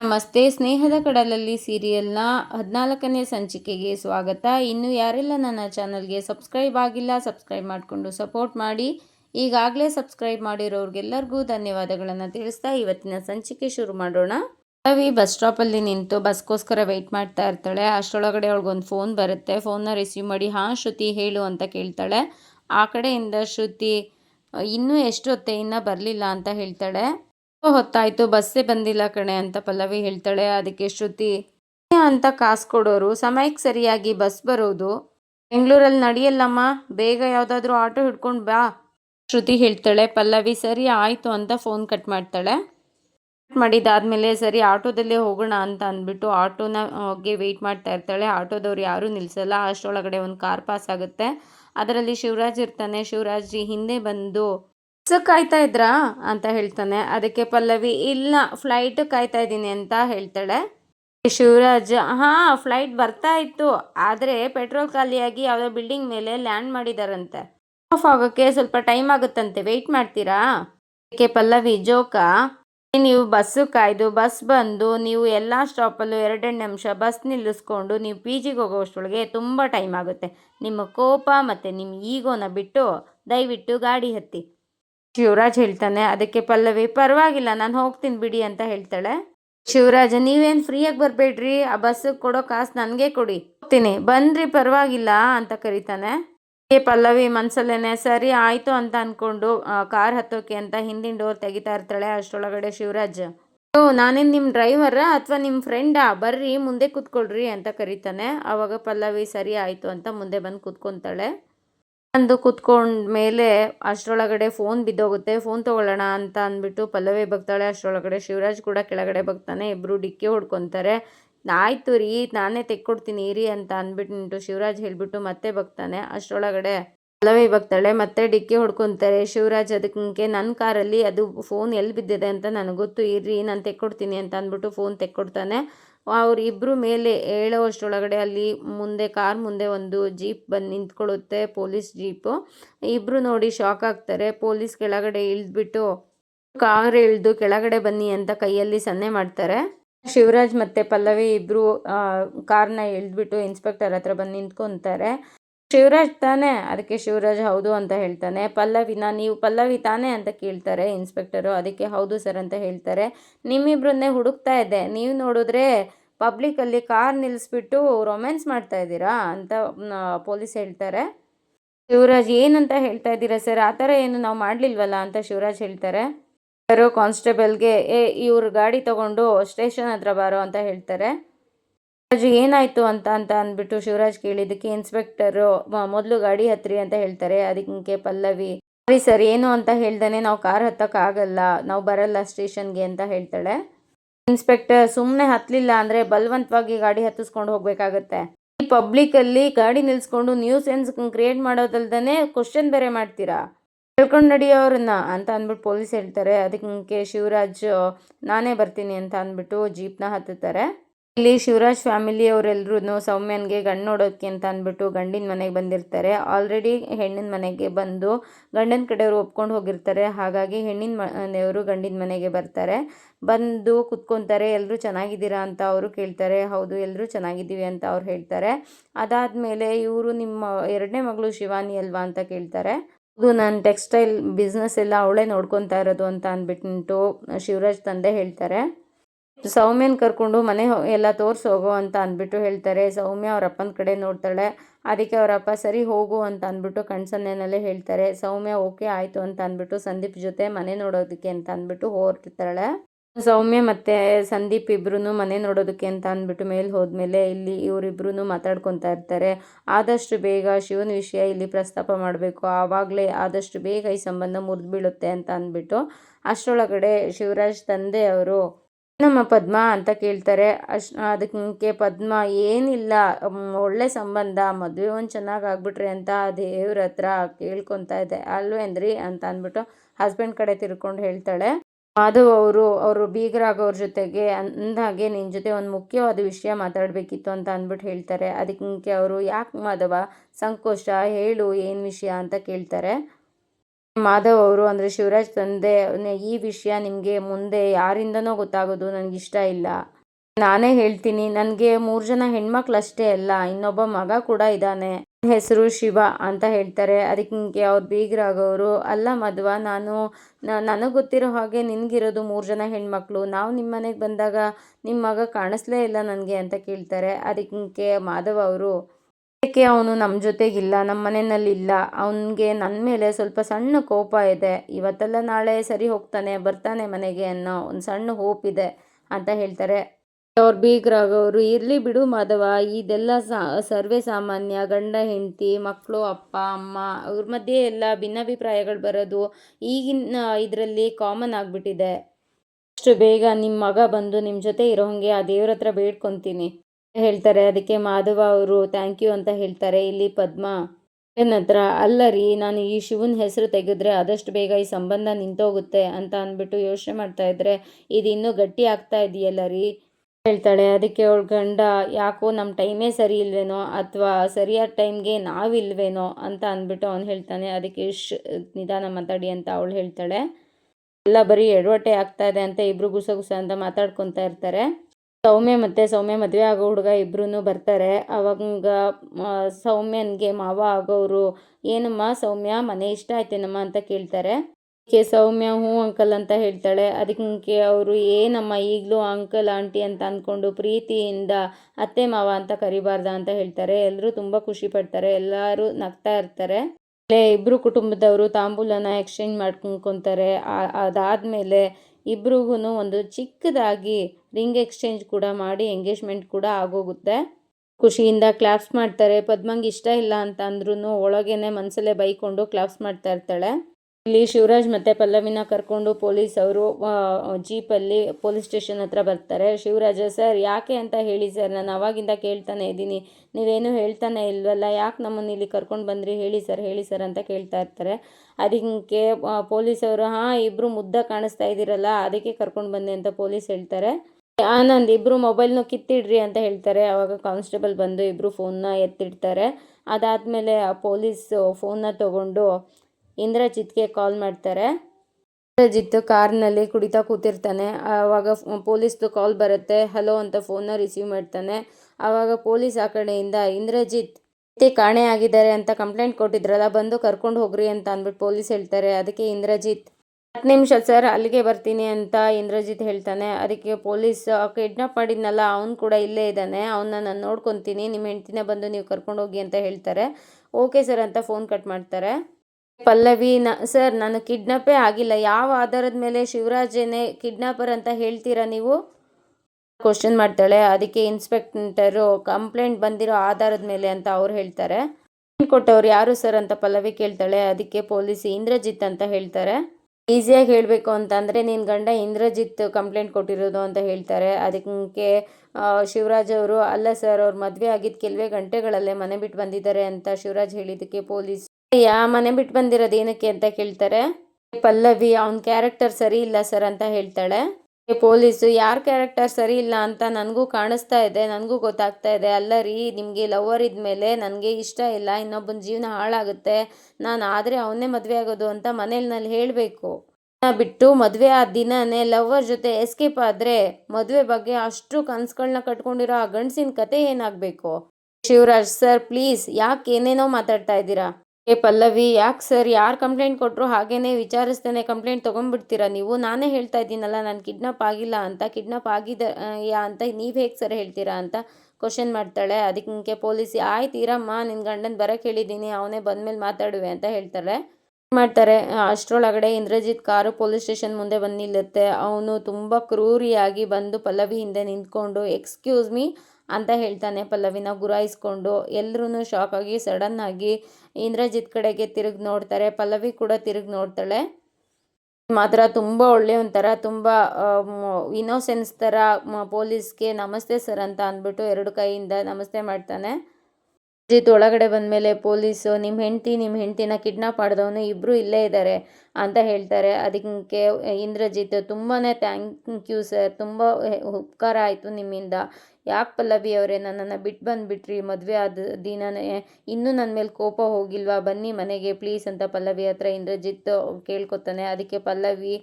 ನಮಸ್ತೆ. ಸ್ನೇಹದ ಕಡಲಲ್ಲಿ ಸೀರಿಯಲ್ನ ಹದಿನಾಲ್ಕನೇ ಸಂಚಿಕೆಗೆ ಸ್ವಾಗತ. ಇನ್ನು ಯಾರೆಲ್ಲ ನನ್ನ ಚಾನಲ್ಗೆ ಸಬ್ಸ್ಕ್ರೈಬ್ ಆಗಿಲ್ಲ, ಸಬ್ಸ್ಕ್ರೈಬ್ ಮಾಡಿಕೊಂಡು ಸಪೋರ್ಟ್ ಮಾಡಿ. ಈಗಾಗಲೇ ಸಬ್ಸ್ಕ್ರೈಬ್ ಮಾಡಿರೋರಿಗೆಲ್ಲರಿಗೂ ಧನ್ಯವಾದಗಳನ್ನು ತಿಳಿಸ್ತಾ ಇವತ್ತಿನ ಸಂಚಿಕೆ ಶುರು ಮಾಡೋಣ. ರವಿ ಬಸ್ ಸ್ಟಾಪಲ್ಲಿ ನಿಂತು ಬಸ್ಗೋಸ್ಕರ ವೆಯ್ಟ್ ಮಾಡ್ತಾ ಇರ್ತಾಳೆ. ಅಷ್ಟರೊಳಗಡೆ ಅವಳಿಗೊಂದು ಫೋನ್ ಬರುತ್ತೆ. ಫೋನ್ನ ರಿಸೀವ್ ಮಾಡಿ, ಹಾಂ, ಶ್ರುತಿ ಹೇಳು ಅಂತ ಕೇಳ್ತಾಳೆ. ಆ ಕಡೆಯಿಂದ ಶ್ರುತಿ, ಇನ್ನೂ ಎಷ್ಟೊತ್ತೆ? ಇನ್ನೂ ಬರಲಿಲ್ಲ ಅಂತ ಹೇಳ್ತಾಳೆ. ಹೊತ್ತಾಯ್ತು. ಬಸ್ಸೇ ಬಂದಿಲ್ಲ ಕಣೆ ಅಂತ ಪಲ್ಲವಿ ಹೇಳ್ತಾಳೆ. ಅದಕ್ಕೆ ಶ್ರುತಿ ಅಂತ ಕಾಸು ಕೊಡೋರು. ಸಮಯಕ್ಕೆ ಸರಿಯಾಗಿ ಬಸ್ ಬರೋದು. ಬೆಂಗಳೂರಲ್ಲಿ ನಡೆಯಲ್ಲಮ್ಮ. ಬೇಗ ಯಾವುದಾದ್ರೂ ಆಟೋ ಹಿಡ್ಕೊಂಡು ಬಾ. ಶ್ರುತಿ ಹೇಳ್ತಾಳೆ, ಪಲ್ಲವಿ, ಸರಿ ಆಯಿತು ಅಂತ ಫೋನ್ ಕಟ್ ಮಾಡ್ತಾಳೆ. ಕಟ್ ಮಾಡಿದಾದ್ಮೇಲೆ, ಸರಿ ಆಟೋದಲ್ಲೇ ಹೋಗೋಣ ಅಂತ ಅಂದ್ಬಿಟ್ಟು ಆಟೋನ, ಹೋಗಿ ವೆಯ್ಟ್ ಮಾಡ್ತಾ ಇರ್ತಾಳೆ. ಆಟೋದವ್ರು ಯಾರೂ ನಿಲ್ಲಿಸಲ್ಲ ಅಷ್ಟರೊಳಗಡೆ ಒಂದು ಕಾರ್ ಪಾಸ್ ಆಗುತ್ತೆ. ಅದರಲ್ಲಿ ಶಿವರಾಜ್ ಇರ್ತಾನೆ. ಶಿವರಾಜ್ ಹಿಂದೆ ಬಂದು ಬಸ್ ಕಾಯ್ತಾ ಇದ್ರಾ ಅಂತ ಹೇಳ್ತಾನೆ. ಅದಕ್ಕೆ ಪಲ್ಲವಿ, ಇಲ್ಲ ಫ್ಲೈಟ್ ಕಾಯ್ತಾ ಇದ್ದೀನಿ ಅಂತ ಹೇಳ್ತಾಳೆ. ಶಿವರಾಜ್, ಹಾ ಫ್ಲೈಟ್ ಬರ್ತಾ ಇತ್ತು. ಆದರೆ ಪೆಟ್ರೋಲ್ ಖಾಲಿಯಾಗಿ ಯಾವುದೋ ಬಿಲ್ಡಿಂಗ್ ಮೇಲೆ ಲ್ಯಾಂಡ್ ಮಾಡಿದಾರಂತೆ. ಆಫ್ ಆಗೋಕ್ಕೆ ಸ್ವಲ್ಪ ಟೈಮ್ ಆಗುತ್ತಂತೆ. ವೆಯ್ಟ್ ಮಾಡ್ತೀರಾ? ಅದಕ್ಕೆ ಪಲ್ಲವಿ ಜೋಕ ನೀವು ಬಸ್ಸು ಕಾಯ್ದು ಬಸ್ ಬಂದು, ನೀವು ಎಲ್ಲ ಸ್ಟಾಪಲ್ಲೂ ಎರಡೆರಡು ನಿಮಿಷ ಬಸ್ ನಿಲ್ಲಿಸ್ಕೊಂಡು ನೀವು ಪಿ ಜಿಗೆ ಹೋಗೋಷ್ಟೊಳಗೆ ತುಂಬ ಟೈಮ್ ಆಗುತ್ತೆ. ನಿಮ್ಮ ಕೋಪ ಮತ್ತು ನಿಮ್ಮ ಈಗೋನ ಬಿಟ್ಟು ದಯವಿಟ್ಟು ಗಾಡಿ ಹತ್ತಿ. ಶಿವರಾಜ್ ಹೇಳ್ತಾನೆ, ಅದಕ್ಕೆ ಪಲ್ಲವಿ, ಪರವಾಗಿಲ್ಲ, ನಾನು ಹೋಗ್ತೀನಿ ಬಿಡಿ ಅಂತ ಹೇಳ್ತಾಳೆ. ಶಿವರಾಜ, ನೀವೇನು ಫ್ರೀಯಾಗಿ ಬರಬೇಡ್ರಿ, ಆ ಬಸ್ಸಿಗೆ ಕೊಡೋ ಕಾಸು ನನಗೆ ಕೊಡಿ. ಹೋಗ್ತೀನಿ, ಬಂದ್ರಿ ಪರವಾಗಿಲ್ಲ ಅಂತ ಕರೀತಾನೆ. ಪಲ್ಲವಿ, ಮನ್ಸಲ್ಲೇನೆ, ಸರಿ ಆಯಿತು ಅಂತ ಅಂದ್ಕೊಂಡು ಕಾರ್ ಹತ್ತೋಕೆ ಅಂತ ಹಿಂದಿನ ಡೋರ್ ತೆಗಿತಾ ಇರ್ತಾಳೆ ಅಷ್ಟರೊಳಗಡೆ ಶಿವರಾಜ್. ಓ, ನಾನೇನು ನಿಮ್ಮ ಡ್ರೈವರ ಅಥವಾ ನಿಮ್ಮ ಫ್ರೆಂಡಾ ಬರ್ರಿ, ಮುಂದೆ ಕೂತ್ಕೊಳ್ರಿ ಅಂತ ಕರೀತಾನೆ. ಆವಾಗ ಪಲ್ಲವಿ, ಸರಿ ಆಯಿತು ಅಂತ ಮುಂದೆ ಬಂದು ಕೂತ್ಕೊತಾಳೆ. ಬಂದು ಕೂತ್ಕೊಂಡ ಮೇಲೆ ಅಷ್ಟರೊಳಗಡೆ ಫೋನ್ ಬಿದ್ದೋಗುತ್ತೆ, ಫೋನ್ ತಗೊಳ್ಳೋಣ ಅಂತ ಅಂದ್ಬಿಟ್ಟು ಪಲ್ಲವಿ ಬಗ್ತಾಳೆ, ಅಷ್ಟರೊಳಗಡೆ ಶಿವರಾಜ್ ಕೂಡ ಕೆಳಗಡೆ ಬಗ್ತಾನೆ ಇಬ್ಬರು ಡಿಕ್ಕಿ ಹೊಡ್ಕೊತಾರೆ. ಆಯ್ತು ರೀ, ನಾನೇ ತೆಕ್ಕೊಡ್ತೀನಿ, ಇರಿ ಅಂತ ಅಂದ್ಬಿಟ್ಟು ನಿಂಟು ಶಿವರಾಜ್ ಹೇಳಿಬಿಟ್ಟು ಮತ್ತೆ ಬಗ್ತಾನೆ. ಅಷ್ಟರೊಳಗಡೆ ಪಲ್ಲವಿ ಬಗ್ತಾಳೆ, ಮತ್ತೆ ಡಿಕ್ಕಿ ಹೊಡ್ಕೊತಾರೆ. ಶಿವರಾಜ್ ಅದಕ್ಕೆ ನನ್ನ ಕಾರಲ್ಲಿ ಅದು ಫೋನ್ ಎಲ್ಲಿ ಬಿದ್ದಿದೆ ಅಂತ ನನಗೆ ಗೊತ್ತು, ಇರ್ರಿ, ನಾನು ತೆಕ್ಕೊಡ್ತೀನಿ ಅಂತ ಅಂದ್ಬಿಟ್ಟು ಫೋನ್ ತೆಕ್ಕೊಡ್ತಾನೆ. ಅವರಿಬ್ಬರು ಮೇಲೆ ಹೇಳೋವಷ್ಟರೊಳಗಡೆ ಅಲ್ಲಿ ಮುಂದೆ, ಕಾರ್ ಮುಂದೆ ಒಂದು ಜೀಪ್ ಬಂದು ನಿಂತ್ಕೊಳ್ಳುತ್ತೆ, ಪೊಲೀಸ್ ಜೀಪು. ಇಬ್ಬರು ನೋಡಿ ಶಾಕ್ ಆಗ್ತಾರೆ. ಪೊಲೀಸ್ ಕೆಳಗಡೆ ಇಳಿದ್ಬಿಟ್ಟು, ಕಾರ್ ಇಳಿದು ಕೆಳಗಡೆ ಬನ್ನಿ ಅಂತ ಕೈಯಲ್ಲಿ ಸನ್ನೆ ಮಾಡ್ತಾರೆ. ಶಿವರಾಜ್ ಮತ್ತು ಪಲ್ಲವಿ ಇಬ್ಬರು ಕಾರ್ನ ಇಳಿದ್ಬಿಟ್ಟು ಇನ್ಸ್ಪೆಕ್ಟರ್ ಹತ್ರ ಬಂದು ನಿಂತ್ಕೊತಾರೆ. ಶಿವರಾಜ್ ತಾನೇ? ಅದಕ್ಕೆ ಶಿವರಾಜ್ ಹೌದು ಅಂತ ಹೇಳ್ತಾನೆ. ಪಲ್ಲವಿನ, ನೀವು ಪಲ್ಲವಿ ತಾನೇ ಅಂತ ಕೇಳ್ತಾರೆ ಇನ್ಸ್ಪೆಕ್ಟರು. ಅದಕ್ಕೆ ಹೌದು ಸರ್ ಅಂತ ಹೇಳ್ತಾರೆ. ನಿಮ್ಮಿಬ್ರನ್ನೇ ಹುಡುಕ್ತಾ ಇದ್ದೆ. ನೀವು ನೋಡಿದ್ರೆ ಪಬ್ಲಿಕಲ್ಲಿ ಕಾರ್ ನಿಲ್ಲಿಸ್ಬಿಟ್ಟು ರೊಮ್ಯಾನ್ಸ್ ಮಾಡ್ತಾ ಇದ್ದೀರಾ ಅಂತ ಪೊಲೀಸ್ ಹೇಳ್ತಾರೆ. ಶಿವರಾಜ್, ಏನಂತ ಹೇಳ್ತಾ ಇದ್ದೀರಾ ಸರ್? ಆ ಥರ ಏನು ನಾವು ಮಾಡಲಿಲ್ವಲ್ಲ ಅಂತ ಶಿವರಾಜ್ ಹೇಳ್ತಾರೆ. ಸರ್ ಕಾನ್ಸ್ಟೇಬಲ್ಗೆ, ಏ, ಇವ್ರ ಗಾಡಿ ತಗೊಂಡು ಸ್ಟೇಷನ್ ಹತ್ರ ಬಾರೋ ಅಂತ ಹೇಳ್ತಾರೆ. ಶಿವರಾಜ್, ಏನಾಯಿತು ಅಂತ ಅಂತ ಅಂದ್ಬಿಟ್ಟು ಶಿವರಾಜ್ ಕೇಳಿದ್ದಕ್ಕೆ ಇನ್ಸ್ಪೆಕ್ಟರು ಮೊದಲು ಗಾಡಿ ಹತ್ತಿರಿ ಅಂತ ಹೇಳ್ತಾರೆ. ಅದಕ್ಕೆ ಪಲ್ಲವಿ, ಸರಿ ಸರ್, ಏನು ಅಂತ ಹೇಳ್ದಾನೆ, ನಾವು ಕಾರ್ ಹತ್ತಕ್ಕಾಗಲ್ಲ, ನಾವು ಬರಲ್ಲ ಸ್ಟೇಷನ್ಗೆ ಅಂತ ಹೇಳ್ತಾಳೆ. ಇನ್ಸ್ಪೆಕ್ಟರ್ ಸುಮ್ಮನೆ ಹತ್ತಲಿಲ್ಲ ಅಂದರೆ ಬಲವಂತವಾಗಿ ಗಾಡಿ ಹತ್ತಿಸ್ಕೊಂಡು ಹೋಗಬೇಕಾಗತ್ತೆ. ಈ ಪಬ್ಲಿಕಲ್ಲಿ ಗಾಡಿ ನಿಲ್ಲಿಸ್ಕೊಂಡು ನ್ಯೂಸ್ ಸೆನ್ಸ್ ಕ್ರಿಯೇಟ್ ಮಾಡೋದಲ್ದೇ ಕ್ವಶನ್ ಬೇರೆ ಮಾಡ್ತೀರಾ? ಹೇಳ್ಕೊಂಡು ನಡೆಯೋರನ್ನ ಅಂತ ಅಂದ್ಬಿಟ್ಟು ಪೊಲೀಸ್ ಹೇಳ್ತಾರೆ. ಅದಕ್ಕೆ ಶಿವರಾಜ್, ನಾನೇ ಬರ್ತೀನಿ ಅಂತ ಅಂದ್ಬಿಟ್ಟು ಜೀಪ್ನ ಹತ್ತುತ್ತಾರೆ. ಇಲ್ಲಿ ಶಿವರಾಜ್ ಫ್ಯಾಮಿಲಿ ಅವರೆಲ್ಲರೂ ಸೌಮ್ಯನ್ಗೆ ಗಂಡು ನೋಡೋಕ್ಕೆ ಅಂತ ಅಂದ್ಬಿಟ್ಟು ಗಂಡಿನ ಮನೆಗೆ ಬಂದಿರ್ತಾರೆ. ಆಲ್ರೆಡಿ ಹೆಣ್ಣಿನ ಮನೆಗೆ ಬಂದು ಗಂಡನ ಕಡೆಯವರು ಒಪ್ಕೊಂಡು ಹೋಗಿರ್ತಾರೆ. ಹಾಗಾಗಿ ಹೆಣ್ಣಿನ ಮನೆಯವರು ಗಂಡಿನ ಮನೆಗೆ ಬರ್ತಾರೆ. ಬಂದು ಕುತ್ಕೊತಾರೆ ಎಲ್ಲರೂ ಚೆನ್ನಾಗಿದ್ದೀರಾ? ಅಂತ ಅವರು ಕೇಳ್ತಾರೆ. ಹೌದು ಎಲ್ಲರೂ ಚೆನ್ನಾಗಿದ್ದೀವಿ ಅಂತ ಅವ್ರು ಹೇಳ್ತಾರೆ. ಅದಾದಮೇಲೆ ಇವರು ನಿಮ್ಮ ಎರಡನೇ ಮಗಳು ಶಿವಾನಿ ಅಲ್ವಾ ಅಂತ ಕೇಳ್ತಾರೆ. ಇದು ನಾನು ಟೆಕ್ಸ್ಟೈಲ್ ಬಿಸ್ನೆಸ್ ಎಲ್ಲ ಅವಳೇ ನೋಡ್ಕೊತಾ ಇರೋದು ಅಂತ ಅಂದ್ಬಿಟ್ಟು ಶಿವರಾಜ್ ತಂದೆ ಹೇಳ್ತಾರೆ. ಸೌಮ್ಯನ ಕರ್ಕೊಂಡು ಮನೆ ಎಲ್ಲ ತೋರಿಸಿ, ಹೋಗು ಅಂತ ಅಂದ್ಬಿಟ್ಟು ಹೇಳ್ತಾರೆ. ಸೌಮ್ಯ ಅವ್ರ ಅಪ್ಪನ ಕಡೆ ನೋಡ್ತಾಳೆ. ಅದಕ್ಕೆ ಅವರಪ್ಪ ಸರಿ, ಹೋಗು ಅಂತ ಅಂದ್ಬಿಟ್ಟು ಕಣ್ಸನ್ನೇನಲ್ಲಿ ಹೇಳ್ತಾರೆ. ಸೌಮ್ಯ, ಓಕೆ, ಆಯಿತು ಅಂತ ಅಂದ್ಬಿಟ್ಟು ಸಂದೀಪ್ ಜೊತೆ ಮನೆ ನೋಡೋದಕ್ಕೆ ಅಂತ ಅಂದ್ಬಿಟ್ಟು ಹೊರಡ್ತಾಳೆ. ಸೌಮ್ಯ ಮತ್ತು ಸಂದೀಪ್ ಇಬ್ರು ಮನೆ ನೋಡೋದಕ್ಕೆ ಅಂತ ಅಂದ್ಬಿಟ್ಟು ಮೇಲೆ ಹೋದ್ಮೇಲೆ ಇಲ್ಲಿ ಇವರಿಬ್ರು ಮಾತಾಡ್ಕೊತಾ ಇರ್ತಾರೆ. ಆದಷ್ಟು ಬೇಗ ಶಿವನ ವಿಷಯ ಇಲ್ಲಿ ಪ್ರಸ್ತಾಪ ಮಾಡಬೇಕು. ಆವಾಗಲೇ ಆದಷ್ಟು ಬೇಗ ಈ ಸಂಬಂಧ ಮುರಿದು ಬೀಳುತ್ತೆ ಅಂತ ಅಂದ್ಬಿಟ್ಟು ಅಷ್ಟರೊಳಗಡೆ ಶಿವರಾಜ್ ತಂದೆ ಅವರು ನಮ್ಮ ಪದ್ಮ ಅಂತ ಕೇಳ್ತಾರೆ. ಅಶ್, ಅದಕ್ಕೆ ಪದ್ಮ ಏನಿಲ್ಲ ಒಳ್ಳೆ ಸಂಬಂಧ, ಮದುವೆ ಒಂದು ಚೆನ್ನಾಗಿ ಆಗ್ಬಿಟ್ರೆ ಅಂತ ದೇವ್ರ ಹತ್ರ ಕೇಳ್ಕೊತಾ ಇದೆ. ಅಲ್ವೇಂದ್ರಿ ಅಂತ ಅಂದ್ಬಿಟ್ಟು ಹಸ್ಬೆಂಡ್ ಕಡೆ ತಿರ್ಕೊಂಡು ಹೇಳ್ತಾಳೆ. ಮಾಧವ್ ಅವರು ಅವರು ಬೀಗರಾಗೋರ ಜೊತೆಗೆ ಅಂದಾಗೆ ನಿನ್ನ ಜೊತೆ ಒಂದು ಮುಖ್ಯವಾದ ವಿಷಯ ಮಾತಾಡಬೇಕಿತ್ತು ಅಂತ ಅಂದ್ಬಿಟ್ಟು ಹೇಳ್ತಾರೆ. ಅದಕ್ಕೆ ಅವರು, ಯಾಕೆ ಮಾಧವ ಸಂಕೋಚ ಹೇಳು ಏನು ವಿಷಯ ಅಂತ ಕೇಳ್ತಾರೆ. ಮಾಧವ್ ಅವರು ಅಂದರೆ ಶಿವರಾಜ್ ತಂದೆ ಈ ವಿಷಯ ನಿಮಗೆ ಮುಂದೆ ಯಾರಿಂದನೋ ಗೊತ್ತಾಗೋದು ನನಗಿಷ್ಟ ಇಲ್ಲ. ನಾನೇ ಹೇಳ್ತೀನಿ, ನನಗೆ ಮೂರು ಜನ ಹೆಣ್ಮಕ್ಳು ಅಷ್ಟೇ ಅಲ್ಲ, ಇನ್ನೊಬ್ಬ ಮಗ ಕೂಡ ಇದ್ದಾನೆ. ಹೆಸರು ಶಿವ ಅಂತ ಹೇಳ್ತಾರೆ. ಅದಕ್ಕೆ ಅವ್ರು ಬೀಗರಾಗೋರು. ಅಲ್ಲ ಮಧ್ವ, ನಾನು ನನಗೆ ಗೊತ್ತಿರೋ ಹಾಗೆ ನಿನಗಿರೋದು ಮೂರು ಜನ ಹೆಣ್ಮಕ್ಳು. ನಾವು ನಿಮ್ಮ ಮನೆಗೆ ಬಂದಾಗ ನಿಮ್ಮ ಮಗ ಕಾಣಿಸ್ಲೇ ಇಲ್ಲ ನನಗೆ ಅಂತ ಕೇಳ್ತಾರೆ. ಅದಕ್ಕೆ ಮಾಧವ ಅವರು ಅದಕ್ಕೆ ಅವನು ನಮ್ಮ ಜೊತೆಗಿಲ್ಲ ನಮ್ಮ ಮನೆಯಲ್ಲಿ ಇಲ್ಲ? ಅವನಿಗೆ ನನ್ನ ಮೇಲೆ ಸ್ವಲ್ಪ ಸಣ್ಣ ಕೋಪ ಇದೆ. ಇವತ್ತೆಲ್ಲ ನಾಳೆ ಸರಿ ಹೋಗ್ತಾನೆ, ಬರ್ತಾನೆ ಮನೆಗೆ ಅನ್ನೋ ಒಂದು ಸಣ್ಣ ಹೋಪ್ ಇದೆ ಅಂತ ಹೇಳ್ತಾರೆ. ಅವ್ರ ಬೀಗ್ರಾಗವರು ಇರಲಿ ಬಿಡು ಮಾಧವ, ಇದೆಲ್ಲ ಸರ್ವೇ ಸಾಮಾನ್ಯ, ಗಂಡ, ಹೆಂಡತಿ ಮಕ್ಕಳು ಅಪ್ಪ, ಅಮ್ಮ, ಅವ್ರ ಮಧ್ಯೆ ಎಲ್ಲ ಭಿನ್ನಾಭಿಪ್ರಾಯಗಳು ಬರೋದು ಈಗಿನ ಇದರಲ್ಲಿ ಕಾಮನ್ ಆಗಿಬಿಟ್ಟಿದೆ. ಅಷ್ಟು ಬೇಗ ನಿಮ್ಮ ಮಗ ಬಂದು ನಿಮ್ಮ ಜೊತೆ ಇರೋ ಹಾಗೆ ಆ ದೇವ್ರ ಹತ್ರ ಬೇಡ್ಕೊತೀನಿ. ಹೇಳ್ತಾರೆ. ಅದಕ್ಕೆ ಮಾಧವ ಅವರು ಥ್ಯಾಂಕ್ ಯು ಅಂತ ಹೇಳ್ತಾರೆ. ಇಲ್ಲಿ ಪದ್ಮ ಏನತ್ರ ಅಲ್ಲ ರೀ, ನಾನು ಈ ಶಿವನ ಹೆಸರು ತೆಗೆದ್ರೆ ಆದಷ್ಟು ಬೇಗ ಈ ಸಂಬಂಧ ನಿಂತೋಗುತ್ತೆ ಅಂತ ಅಂದ್ಬಿಟ್ಟು ಯೋಚನೆ ಮಾಡ್ತಾ ಇದ್ರೆ, ಇದು ಇನ್ನೂ ಗಟ್ಟಿ ಆಗ್ತಾ ಇದೆಯಲ್ಲ ರೀ? ಹೇಳ್ತಾಳೆ. ಅದಕ್ಕೆ ಅವಳ, ಗಂಡ, ಯಾಕೋ ನಮ್ಮ ಟೈಮೇ ಸರಿ ಇಲ್ವೇನೋ ಅಥವಾ ಸರಿಯಾದ ಟೈಮ್ಗೆ ನಾವಿಲ್ವೇನೋ ಅಂತ ಅಂದ್ಬಿಟ್ಟು ಅವನು ಹೇಳ್ತಾನೆ. ಅದಕ್ಕೆ ಶ್, ನಿಧಾನ ಮಾತಾಡಿ ಅಂತ ಅವಳು ಹೇಳ್ತಾಳೆ. ಎಲ್ಲ ಬರೀ ಎಡವಟ್ಟೆ ಆಗ್ತಾ ಇದೆ ಅಂತ ಇಬ್ರು ಗುಸ ಗುಸ ಅಂತ ಮಾತಾಡ್ಕೊತಾ ಇರ್ತಾರೆ. ಸೌಮ್ಯ ಮತ್ತು ಸೌಮ್ಯ ಮದುವೆ ಆಗೋ ಹುಡುಗ ಇಬ್ಬರೂ ಬರ್ತಾರೆ. ಅವಾಗ ಸೌಮ್ಯನಿಗೆ ಮಾವ ಆಗೋರು ಏನಮ್ಮ ಸೌಮ್ಯ, ಮನೆ ಇಷ್ಟ ಆಯ್ತೇನಮ್ಮ? ಅಂತ ಕೇಳ್ತಾರೆ. ಅದಕ್ಕೆ ಸೌಮ್ಯ, ಹ್ಞೂ ಅಂಕಲ್ ಅಂತ ಹೇಳ್ತಾಳೆ. ಅದಕ್ಕೆ ಅವರು, ಏನಮ್ಮ, ಈಗಲೂ ಅಂಕಲ್, ಆಂಟಿ ಅಂತ ಅಂದ್ಕೊಂಡು ಪ್ರೀತಿಯಿಂದ ಅತ್ತೆ, ಮಾವ ಅಂತ ಕರಿಬಾರ್ದ ಅಂತ ಹೇಳ್ತಾರೆ. ಎಲ್ಲರೂ ತುಂಬ ಖುಷಿ ಪಡ್ತಾರೆ. ಎಲ್ಲರೂ ನಗ್ತಾ ಇರ್ತಾರೆ. ಇಬ್ಬರು ಕುಟುಂಬದವರು ತಾಂಬೂಲನ ಎಕ್ಸ್ಚೇಂಜ್ ಮಾಡ್ಕೊಂತಾರೆ ಅದಾದಮೇಲೆ ಇಬ್ರಿಗೂ ಒಂದು ಚಿಕ್ಕದಾಗಿ ರಿಂಗ್ ಎಕ್ಸ್ಚೇಂಜ್ ಕೂಡ ಮಾಡಿ ಎಂಗೇಜ್ಮೆಂಟ್ ಕೂಡ ಆಗೋಗುತ್ತೆ. ಖುಷಿಯಿಂದ ಕ್ಲಾಪ್ಸ್ ಮಾಡ್ತಾರೆ. ಪದ್ಮಂಗೆ ಇಷ್ಟ ಇಲ್ಲ ಅಂತ ಅಂದ್ರೂ ಒಳಗೇನೆ ಮನಸಲ್ಲೇ ಬೈಕೊಂಡು ಕ್ಲಾಪ್ಸ್ ಮಾಡ್ತಾ ಇರ್ತಾಳೆ. ಇಲ್ಲಿ ಶಿವರಾಜ್ ಮತ್ತು ಪಲ್ಲವಿನ ಕರ್ಕೊಂಡು ಪೊಲೀಸ್ ಅವರು ಜೀಪಲ್ಲಿ ಪೊಲೀಸ್ ಸ್ಟೇಷನ್ ಹತ್ರ ಬರ್ತಾರೆ. ಶಿವರಾಜ, ಸರ್, ಯಾಕೆ ಅಂತ ಹೇಳಿ, ಸರ್. ನಾನು ಅವಾಗಿಂದ ಕೇಳ್ತಾನೆ ಇದ್ದೀನಿ. ನೀವೇನು ಹೇಳ್ತಾನೆ ಇಲ್ವಲ್ಲ? ಯಾಕೆ ನಮ್ಮನ್ನು ಇಲ್ಲಿ ಕರ್ಕೊಂಡು ಬಂದ್ರಿ? ಹೇಳಿ, ಸರ್ ಹೇಳಿ, ಸರ್ ಅಂತ ಕೇಳ್ತಾ ಇರ್ತಾರೆ. ಅದಕ್ಕೆ ಪೊಲೀಸವರು ಹಾಂ ಇಬ್ಬರು ಮುದ್ದ ಕಾಣಿಸ್ತಾ ಇದ್ದೀರಲ್ಲ, ಅದಕ್ಕೆ ಕರ್ಕೊಂಡು ಬಂದೆ ಅಂತ ಪೊಲೀಸ್ ಹೇಳ್ತಾರೆ. ಆನಂದ್ ಇಬ್ಬರು ಮೊಬೈಲ್ನ ಕಿತ್ತಿಡ್ರಿ ಅಂತ ಹೇಳ್ತಾರೆ. ಆವಾಗ ಕಾನ್ಸ್ಟೇಬಲ್ ಬಂದು ಇಬ್ಬರು ಫೋನ್ನ ಎತ್ತಿಡ್ತಾರೆ. ಅದಾದಮೇಲೆ ಪೊಲೀಸ್ ಫೋನ್ನ ತೊಗೊಂಡು ಇಂದ್ರಜಿತ್ಗೆ ಕಾಲ್ ಮಾಡ್ತಾರೆ. ಇಂದ್ರಜಿತ್ ಕಾರ್ನಲ್ಲಿ ಕುಡಿತಾ ಕೂತಿರ್ತಾನೆ. ಆವಾಗ ಪೊಲೀಸ್ದು ಕಾಲ್ ಬರುತ್ತೆ. ಹಲೋ ಅಂತ ಫೋನ್ನ ರಿಸೀವ್ ಮಾಡ್ತಾನೆ. ಆವಾಗ ಪೊಲೀಸ್ ಆ ಕಡೆಯಿಂದ, ಇಂದ್ರಜಿತ್ ಕಾಣೆ ಆಗಿದ್ದಾರೆ ಅಂತ ಕಂಪ್ಲೇಂಟ್ ಕೊಟ್ಟಿದ್ರಲ್ಲ, ಬಂದು ಕರ್ಕೊಂಡು ಹೋಗ್ರಿ ಅಂತ ಅಂದ್ಬಿಟ್ಟು ಪೊಲೀಸ್ ಹೇಳ್ತಾರೆ. ಅದಕ್ಕೆ ಇಂದ್ರಜಿತ್, ಹತ್ತು ನಿಮಿಷ ಸರ್, ಅಲ್ಲಿಗೆ ಬರ್ತೀನಿ ಅಂತ ಇಂದ್ರಜಿತ್ ಹೇಳ್ತಾನೆ. ಅದಕ್ಕೆ ಪೊಲೀಸ್ ಕಿಡ್ನಾಪ್ ಮಾಡಿದ್ನಲ್ಲ, ಅವ್ನು ಕೂಡ ಇಲ್ಲೇ ಇದ್ದಾನೆ. ಅವನ್ನ ನಾನು ನೋಡ್ಕೊತೀನಿ. ನಿಮ್ಮ ಹೆಂಡ್ತಿನ ಬಂದು ನೀವು ಕರ್ಕೊಂಡು ಹೋಗಿ ಅಂತ ಹೇಳ್ತಾರೆ. ಓಕೆ ಸರ್ ಅಂತ ಫೋನ್ ಕಟ್ ಮಾಡ್ತಾರೆ. ಪಲ್ಲವಿ ನ ಸರ್, ನಾನು ಕಿಡ್ನಾಪೇ ಆಗಿಲ್ಲ. ಯಾವ ಆಧಾರದ ಮೇಲೆ ಶಿವರಾಜೇನೆ ಕಿಡ್ನಾಪರ್ ಅಂತ ಹೇಳ್ತೀರಾ ನೀವು? ಕ್ವಶನ್ ಮಾಡ್ತಾಳೆ. ಅದಕ್ಕೆ ಇನ್ಸ್ಪೆಕ್ಟರು ಕಂಪ್ಲೇಂಟ್ ಬಂದಿರೋ ಆಧಾರದ ಮೇಲೆ ಅಂತ ಅವ್ರು ಹೇಳ್ತಾರೆ. ಕೊಟ್ಟವ್ರು ಯಾರು ಸರ್ ಅಂತ ಪಲ್ಲವಿ ಕೇಳ್ತಾಳೆ. ಅದಕ್ಕೆ ಪೊಲೀಸ್ ಇಂದ್ರಜಿತ್ ಅಂತ ಹೇಳ್ತಾರೆ. ಈಸಿಯಾಗಿ ಹೇಳಬೇಕು ಅಂತಂದರೆ ನಿನ್ನ ಗಂಡ ಇಂದ್ರಜಿತ್ ಕಂಪ್ಲೇಂಟ್ ಕೊಟ್ಟಿರೋದು ಅಂತ ಹೇಳ್ತಾರೆ. ಅದಕ್ಕೆ ಶಿವರಾಜ್ ಅವರು, ಅಲ್ಲ ಸರ್, ಅವ್ರು ಮದುವೆ ಆಗಿದ್ದು ಕೆಲವೇ ಗಂಟೆಗಳಲ್ಲೇ ಮನೆ ಬಿಟ್ಟು ಬಂದಿದ್ದಾರೆ ಅಂತ ಶಿವರಾಜ್ ಹೇಳಿದ್ದಕ್ಕೆ ಪೊಲೀಸ್ ಯಾ ಮನೆ ಬಿಟ್ಟು ಬಂದಿರೋದು ಏನಕ್ಕೆ ಅಂತ ಕೇಳ್ತಾರೆ. ಪಲ್ಲವಿ, ಅವನ ಕ್ಯಾರೆಕ್ಟರ್ ಸರಿ ಇಲ್ಲ ಸರ್ ಅಂತ ಹೇಳ್ತಾಳೆ. ಪೊಲೀಸು, ಯಾರ ಕ್ಯಾರೆಕ್ಟರ್ ಸರಿ ಇಲ್ಲ ಅಂತ ನನಗೂ ಕಾಣಿಸ್ತಾ ಇದೆ, ನನಗೂ ಗೊತ್ತಾಗ್ತಾ ಇದೆ. ಅಲ್ಲ ರೀ, ನಿಮಗೆ ಲವರ್ ಇದ್ಮೇಲೆ ನನಗೆ ಇಷ್ಟ ಇಲ್ಲ, ಇನ್ನೊಬ್ಬನ ಜೀವನ ಹಾಳಾಗುತ್ತೆ. ನಾನು ಆದರೆ ಅವನ್ನೇ ಮದುವೆ ಆಗೋದು ಅಂತ ಮನೇಲಿ ಹೇಳಬೇಕು. ಬಿಟ್ಟು ಮದುವೆ ಆದ ದಿನನೇ ಲವರ್ ಜೊತೆ ಎಸ್ಕೇಪ್ ಆದರೆ ಮದುವೆ ಬಗ್ಗೆ ಅಷ್ಟು ಕನ್ಸುಗಳನ್ನ ಕಟ್ಕೊಂಡಿರೋ ಆ ಗಂಡಸಿನ ಕತೆ ಏನಾಗಬೇಕು? ಶಿವರಾಜ್ ಸರ್ ಪ್ಲೀಸ್ ಯಾಕೆ ಏನೇನೋ ಮಾತಾಡ್ತಾ ಇದ್ದೀರಾ? ಏ ಪಲ್ಲವಿ, ಯಾಕೆ ಸರ್? ಯಾರು ಕಂಪ್ಲೇಂಟ್ ಕೊಟ್ಟರು ಹಾಗೇನೆ ವಿಚಾರಿಸ್ತೇನೆ ಕಂಪ್ಲೇಂಟ್ ತೊಗೊಂಡ್ಬಿಡ್ತೀರಾ ನೀವು? ನಾನೇ ಹೇಳ್ತಾ ಇದ್ದೀನಲ್ಲ, ನಾನು ಕಿಡ್ನಾಪ್ ಆಗಿಲ್ಲ ಅಂತ, ಕಿಡ್ನಾಪ್ ಆಗಿದೆ ಯಾ ಅಂತ ನೀವು ಹೇಗೆ ಸರ್ ಹೇಳ್ತೀರಾ ಅಂತ ಕ್ವಶನ್ ಮಾಡ್ತಾಳೆ. ಅದಕ್ಕೆ ಪೊಲೀಸ್, ಆಯ್ತು ಇರಮ್ಮ ನಿನ್ನ ಗಂಡನ ಬರೋಕ್ಕೆ ಹೇಳಿದ್ದೀನಿ, ಅವನೇ ಬಂದಮೇಲೆ ಮಾತಾಡುವೆ ಅಂತ ಹೇಳ್ತಾರೆ. ಮಾಡ್ತಾರೆ? ಅಷ್ಟರೊಳಗಡೆ ಇಂದ್ರಜಿತ್ ಕಾರು ಪೊಲೀಸ್ ಸ್ಟೇಷನ್ ಮುಂದೆ ಬಂದು ನಿಲ್ಲುತ್ತೆ. ಅವನು ತುಂಬ ಕ್ರೂರಿಯಾಗಿ ಬಂದು ಪಲ್ಲವಿ ಹಿಂದೆ ನಿಂತ್ಕೊಂಡು, ಎಕ್ಸ್ಕ್ಯೂಸ್ ಮೀ ಅಂತ ಹೇಳ್ತಾನೆ ಪಲ್ಲವಿನ ಗುರಾಯಿಸ್ಕೊಂಡು ಎಲ್ಲರೂ ಶಾಕ್ ಆಗಿ ಸಡನ್ ಆಗಿ ಇಂದ್ರಜಿತ್ ಕಡೆಗೆ ತಿರುಗಿ ನೋಡ್ತಾರೆ. ಪಲ್ಲವಿ ಕೂಡ ತಿರುಗಿ ನೋಡ್ತಾಳೆ. ಮಾತ್ರ ತುಂಬ ಒಳ್ಳೆ ಒಂಥರ, ತುಂಬ ಇನೋಸೆನ್ಸ್ ಥರ ಪೊಲೀಸ್ಗೆ ನಮಸ್ತೆ ಸರ್ ಅಂತ ಅಂದ್ಬಿಟ್ಟು ಎರಡು ಕೈಯಿಂದ ನಮಸ್ತೆ ಮಾಡ್ತಾನೆ. ಇಂದ್ರಜಿತ್ ಒಳಗಡೆ ಬಂದಮೇಲೆ ಪೊಲೀಸು ನಿಮ್ಮ ಹೆಂಡತಿ ನಿಮ್ಮ ಹೆಂಡತಿನ ಕಿಡ್ನಾಪ್ ಮಾಡಿದವನು ಇಬ್ಬರು ಇಲ್ಲೇ ಇದ್ದಾರೆ ಅಂತ ಹೇಳ್ತಾರೆ. ಅದಕ್ಕೆ ಇಂದ್ರಜಿತ್ ತುಂಬಾ ಥ್ಯಾಂಕ್ ಯು ಸರ್. ತುಂಬ ಉಪಕಾರ ಆಯಿತು ನಿಮ್ಮಿಂದ. ಯಾಕೆ ಪಲ್ಲವಿ ಅವರೇ, ನನ್ನನ್ನು ಬಿಟ್ಟು ಬಂದುಬಿಟ್ರಿ, ಮದುವೆ ಆದ ದಿನನೇ ಇನ್ನೂ ನನ್ನ ಮೇಲೆ ಕೋಪ ಹೋಗಿಲ್ವಾ? ಬನ್ನಿ ಮನೆಗೆ, ಪ್ಲೀಸ್ ಅಂತ ಪಲ್ಲವಿ ಹತ್ರ ಇಂದ್ರಜಿತ್ ಕೇಳ್ಕೊತಾನೆ. ಅದಕ್ಕೆ ಪಲ್ಲವಿ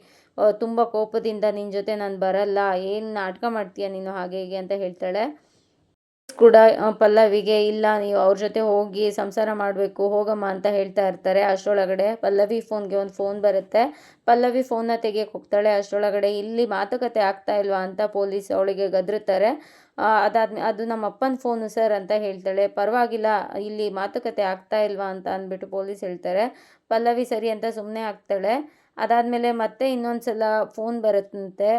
ತುಂಬ ಕೋಪದಿಂದ ನಿನ್ನ ಜೊತೆ ನಾನು ಬರಲ್ಲ. ಏನು ನಾಟಕ ಮಾಡ್ತೀಯ ನೀನು ಹಾಗೆ ಹೀಗೆ ಅಂತ ಹೇಳ್ತಾಳೆ. ಕೂಡ ಪಲ್ಲವಿಗೆ, ಇಲ್ಲ, ನೀವು ಅವ್ರ ಜೊತೆ ಹೋಗಿ ಸಂಸಾರ ಮಾಡಬೇಕು, ಹೋಗಮ್ಮ ಅಂತ ಹೇಳ್ತಾ ಇರ್ತಾರೆ. ಅಷ್ಟರೊಳಗಡೆ ಪಲ್ಲವಿ ಫೋನ್ಗೆ ಒಂದು ಫೋನ್ ಬರುತ್ತೆ. ಪಲ್ಲವಿ ಫೋನ್ನ ತೆಗಿಯಕ್ಕೆ ಹೋಗ್ತಾಳೆ. ಅಷ್ಟರೊಳಗಡೆ ಇಲ್ಲಿ ಮಾತುಕತೆ ಆಗ್ತಾ ಇಲ್ವಾ ಅಂತ ಪೊಲೀಸ್ ಅವಳಿಗೆ ಗದರುತ್ತಾರೆ. ಅದಾದ್ಮೇಲೆ ಅದು ನಮ್ಮ ಅಪ್ಪನ ಫೋನು ಸರ್ ಅಂತ ಹೇಳ್ತಾಳೆ. ಪರವಾಗಿಲ್ಲ, ಇಲ್ಲಿ ಮಾತುಕತೆ ಆಗ್ತಾ ಇಲ್ವಾ ಅಂತ ಅಂದ್ಬಿಟ್ಟು ಪೊಲೀಸ್ ಹೇಳ್ತಾರೆ. ಪಲ್ಲವಿ ಸರಿ ಅಂತ ಸುಮ್ಮನೆ ಆಗ್ತಾಳೆ. ಅದಾದಮೇಲೆ ಮತ್ತೆ ಇನ್ನೊಂದು ಸಲ ಫೋನ್ ಬರುತ್ತಂತೆ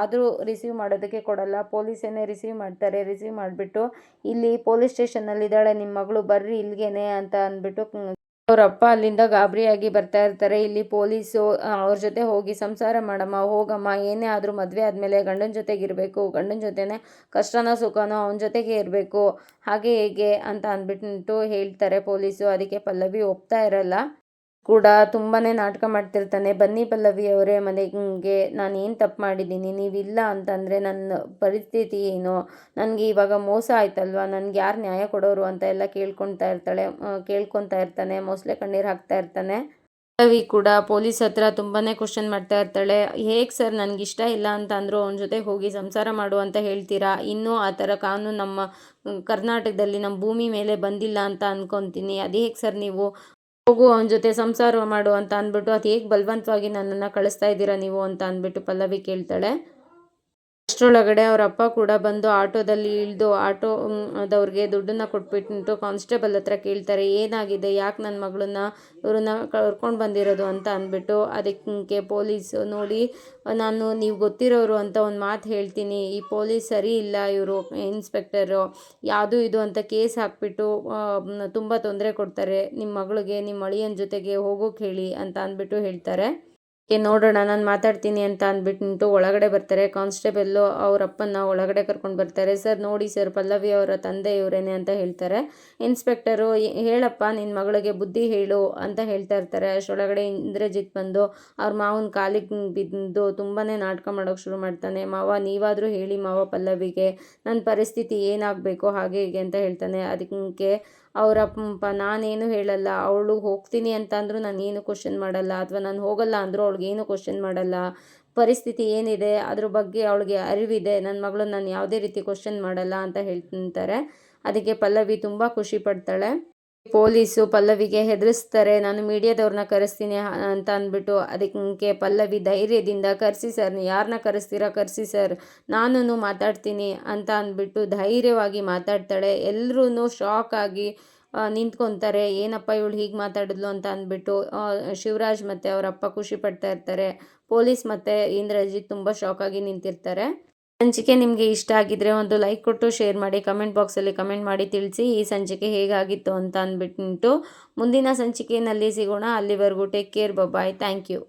ಆದರೂ ರಿಸೀವ್ ಮಾಡೋದಕ್ಕೆ ಕೊಡಲ್ಲ. ಪೊಲೀಸೇನೆ ರಿಸೀವ್ ಮಾಡ್ತಾರೆ. ರಿಸೀವ್ ಮಾಡಿಬಿಟ್ಟು ಇಲ್ಲಿ ಪೊಲೀಸ್ ಸ್ಟೇಷನಲ್ಲಿದ್ದಾಳೆ ನಿಮ್ಮ ಮಗಳು ಬರ್ರಿ ಇಲ್ಲಿಗೇನೆ ಅಂತ ಅಂದ್ಬಿಟ್ಟು ಅವರಪ್ಪ ಅಲ್ಲಿಂದ ಗಾಬರಿಯಾಗಿ ಬರ್ತಾ ಇರ್ತಾರೆ. ಇಲ್ಲಿ ಪೊಲೀಸು ಅವ್ರ ಜೊತೆ ಹೋಗಿ ಸಂಸಾರ ಮಾಡಮ್ಮ, ಹೋಗಮ್ಮ, ಏನೇ ಆದರೂ ಮದುವೆ ಆದಮೇಲೆ ಗಂಡನ ಜೊತೆಗೆ ಇರಬೇಕು, ಗಂಡನ ಜೊತೆನೇ ಕಷ್ಟನೋ ಸುಖನೋ ಅವನ ಜೊತೆಗೆ ಇರಬೇಕು. ಹಾಗೆ ಹೇಗೆ ಅಂತ ಅಂದ್ಬಿಟ್ಟು ಹೇಳ್ತಾರೆ ಪೊಲೀಸು. ಅದಕ್ಕೆ ಪಲ್ಲವಿ ಒಪ್ತಾ ಇರಲ್ಲ. ಕೂಡ ತುಂಬಾ ನಾಟಕ ಮಾಡ್ತಿರ್ತಾನೆ. ಬನ್ನಿ ಪಲ್ಲವಿ ಅವರೇ ಮನೆಗೆ ನಾನು ಏನು ತಪ್ಪು ಮಾಡಿದ್ದೀನಿ, ನೀವಿಲ್ಲ ಅಂತಂದರೆ ನನ್ನ ಪರಿಸ್ಥಿತಿ ಏನು? ನನಗೆ ಇವಾಗ ಮೋಸ ಆಯ್ತಲ್ವಾ? ನನಗೆ ಯಾರು ನ್ಯಾಯ ಕೊಡೋರು ಅಂತ ಎಲ್ಲ ಕೇಳ್ಕೊತಾ ಇರ್ತಾಳೆ ಕೇಳ್ಕೊತಾ ಇರ್ತಾನೆ, ಮೊಸಳೆ ಕಣ್ಣೀರು ಹಾಕ್ತಾ ಇರ್ತಾನೆ. ಪಲ್ಲವಿ ಕೂಡ ಪೊಲೀಸ್ ಹತ್ರ ತುಂಬಾ ಕ್ವಶನ್ ಮಾಡ್ತಾ ಇರ್ತಾಳೆ. ಹೇಗೆ ಸರ್ ನನಗೆ ಇಷ್ಟ ಇಲ್ಲ ಅಂತ ಅಂದರು ಅವನ ಜೊತೆ ಹೋಗಿ ಸಂಸಾರ ಮಾಡು ಅಂತ ಹೇಳ್ತೀರಾ? ಇನ್ನೂ ಆ ಥರ ಕಾನೂನು ನಮ್ಮ ಕರ್ನಾಟಕದಲ್ಲಿ ನಮ್ಮ ಭೂಮಿ ಮೇಲೆ ಬಂದಿಲ್ಲ ಅಂತ ಅಂದ್ಕೊತೀನಿ ಅದು ಹೇಗೆ ಸರ್ ನೀವು? ಹೋಗು, ಅವನ ಜೊತೆ ಸಂಸಾರ ಮಾಡು ಅಂತ ಅಂದ್ಬಿಟ್ಟು, ಅದು ಹೇಗೆ ಬಲವಂತವಾಗಿ ನನ್ನನ್ನು ಕಳಿಸ್ತಾ ಇದ್ದೀರಾ ನೀವು ಅಂತ ಅಂದ್ಬಿಟ್ಟು ಪಲ್ಲವಿ ಕೇಳ್ತಾಳೆ. ಅಷ್ಟರೊಳಗಡೆ ಅವರ ಅಪ್ಪ ಕೂಡ ಬಂದು ಆಟೋದಲ್ಲಿ ಇಳಿದು ಆಟೋ ಅದವ್ರಿಗೆ ದುಡ್ಡನ್ನು ಕೊಟ್ಬಿಟ್ಟು ಕಾನ್ಸ್ಟೇಬಲ್ ಹತ್ರ ಕೇಳ್ತಾರೆ, ಏನಾಗಿದೆ, ಯಾಕೆ ನನ್ನ ಮಗಳನ್ನ ಇವ್ರನ್ನ ಕರ್ಕೊಂಡು ಬಂದಿರೋದು ಅಂತ ಅಂದ್ಬಿಟ್ಟು ಅದಕ್ಕೆ ಪೊಲೀಸ್ ನೋಡಿ, ನಾನು ನೀವು ಗೊತ್ತಿರೋರು ಅಂತ ಒಂದು ಮಾತು ಹೇಳ್ತೀನಿ, ಈ ಪೊಲೀಸ್ ಸರಿ ಇಲ್ಲ ಇವರು, ಇನ್ಸ್ಪೆಕ್ಟರು, ಯಾವುದು ಇದು ಅಂತ ಕೇಸ್ ಹಾಕ್ಬಿಟ್ಟು ತುಂಬ ತೊಂದರೆ ಕೊಡ್ತಾರೆ ನಿಮ್ಮ ಮಗಳಿಗೆ ನಿಮ್ಮ ಅಳಿಯನ ಜೊತೆಗೆ ಹೋಗೋಕೆ ಹೇಳಿ ಅಂತ ಅಂದ್ಬಿಟ್ಟು ಹೇಳ್ತಾರೆ. ನೋಡೋಣ, ನಾನು ಮಾತಾಡ್ತೀನಿ ಅಂತ ಅಂದ್ಬಿಟ್ಟು ಒಳಗಡೆ ಬರ್ತಾರೆ. ಕಾನ್ಸ್ಟೇಬಲ್ಲು ಅವ್ರ ಅಪ್ಪನ ಒಳಗಡೆ ಕರ್ಕೊಂಡು ಬರ್ತಾರೆ. ಸರ್, ನೋಡಿ ಸರ್, ಪಲ್ಲವಿ ಅವರ ತಂದೆ ಇವರೇನೆ ಅಂತ ಹೇಳ್ತಾರೆ. ಇನ್ಸ್ಪೆಕ್ಟರು ಹೇಳಪ್ಪ ನಿನ್ನ ಮಗಳಿಗೆ ಬುದ್ಧಿ ಹೇಳು ಅಂತ ಹೇಳ್ತಾ ಇರ್ತಾರೆ. ಅಷ್ಟರೊಳಗಡೆ ಇಂದ್ರಜಿತ್ ಬಂದು, ಅವ್ರ ಮಾವನ ಕಾಲಿಗೆ ಬಿದ್ದು ತುಂಬಾ ನಾಟಕ ಮಾಡೋಕೆ ಶುರು ಮಾಡ್ತಾನೆ. ಮಾವ, ನೀವಾದರೂ ಹೇಳಿ ಮಾವ ಪಲ್ಲವಿಗೆ. ನನ್ನ ಪರಿಸ್ಥಿತಿ ಏನಾಗಬೇಕು ಹಾಗೆ ಹೀಗೆ ಅಂತ ಹೇಳ್ತಾನೆ. ಅದಕ್ಕೆ ಅವರಪ್ಪ ನಾನೇನು ಹೇಳಲ್ಲ, ಅವಳು ಹೋಗ್ತೀನಿ ಅಂತ ಅಂದರೂ ನಾನು ಏನು ಕ್ವಶನ್ ಮಾಡಲ್ಲ, ಅಥವಾ ನಾನು ಹೋಗಲ್ಲ ಅಂದರೂ ಏನು ಕ್ವಶನ್ ಮಾಡಲ್ಲ, ಪರಿಸ್ಥಿತಿ ಏನಿದೆ, ಅದ್ರ ಬಗ್ಗೆ ಅವಳಿಗೆ ಅರಿವಿದೆ ನನ್ನ ಮಗಳು ನಾನು ಯಾವುದೇ ರೀತಿ ಕ್ವಶನ್ ಮಾಡಲ್ಲ ಅಂತ ಹೇಳ್ತಾರೆ ಅದಕ್ಕೆ ಪಲ್ಲವಿ ತುಂಬ ಖುಷಿ ಪಡ್ತಾಳೆ. ಪೊಲೀಸು ಪಲ್ಲವಿಗೆ ಹೆದರಿಸ್ತಾರೆ, ನಾನು ಮೀಡಿಯಾದವ್ರನ್ನ ಕರೆಸ್ತೀನಿ ಅಂತ ಅಂದ್ಬಿಟ್ಟು ಅದಕ್ಕೆ ಪಲ್ಲವಿ ಧೈರ್ಯದಿಂದ, ಕರೆಸಿ ಸರ್ ಯಾರನ್ನ ಕರೆಸ್ತೀರಾ, ಕರೆಸಿ ಸರ್ ನಾನು ಮಾತಾಡ್ತೀನಿ ಅಂತ ಅಂದ್ಬಿಟ್ಟು ಧೈರ್ಯವಾಗಿ ಮಾತಾಡ್ತಾಳೆ. ಎಲ್ಲರೂ ಶಾಕ್ ಆಗಿ ನಿಂತ್ಕೊತಾರೆ. ಏನಪ್ಪ ಇವಳು ಹೀಗೆ ಮಾತಾಡಿದ್ಲು ಅಂತ ಅಂದ್ಬಿಟ್ಟು ಶಿವರಾಜ್ ಮತ್ತು ಅವರಪ್ಪ ಖುಷಿ ಪಡ್ತಾ ಇರ್ತಾರೆ. ಪೊಲೀಸ್ ಮತ್ತು ಇಂದ್ರಜಿತ್ ತುಂಬ ಶಾಕಾಗಿ ನಿಂತಿರ್ತಾರೆ. ಸಂಚಿಕೆ ನಿಮಗೆ ಇಷ್ಟ ಆಗಿದ್ರೆ ಒಂದು ಲೈಕ್ ಕೊಟ್ಟು ಶೇರ್ ಮಾಡಿ ಕಮೆಂಟ್ ಬಾಕ್ಸಲ್ಲಿ ಕಮೆಂಟ್ ಮಾಡಿ ತಿಳಿಸಿ ಈ ಸಂಚಿಕೆ ಹೇಗಾಗಿತ್ತು ಅಂತ ಅಂದ್ಬಿಟ್ಟು ಮುಂದಿನ ಸಂಚಿಕೆಯಲ್ಲಿ ಸಿಗೋಣ. ಅಲ್ಲಿವರೆಗೂ take care bye thank you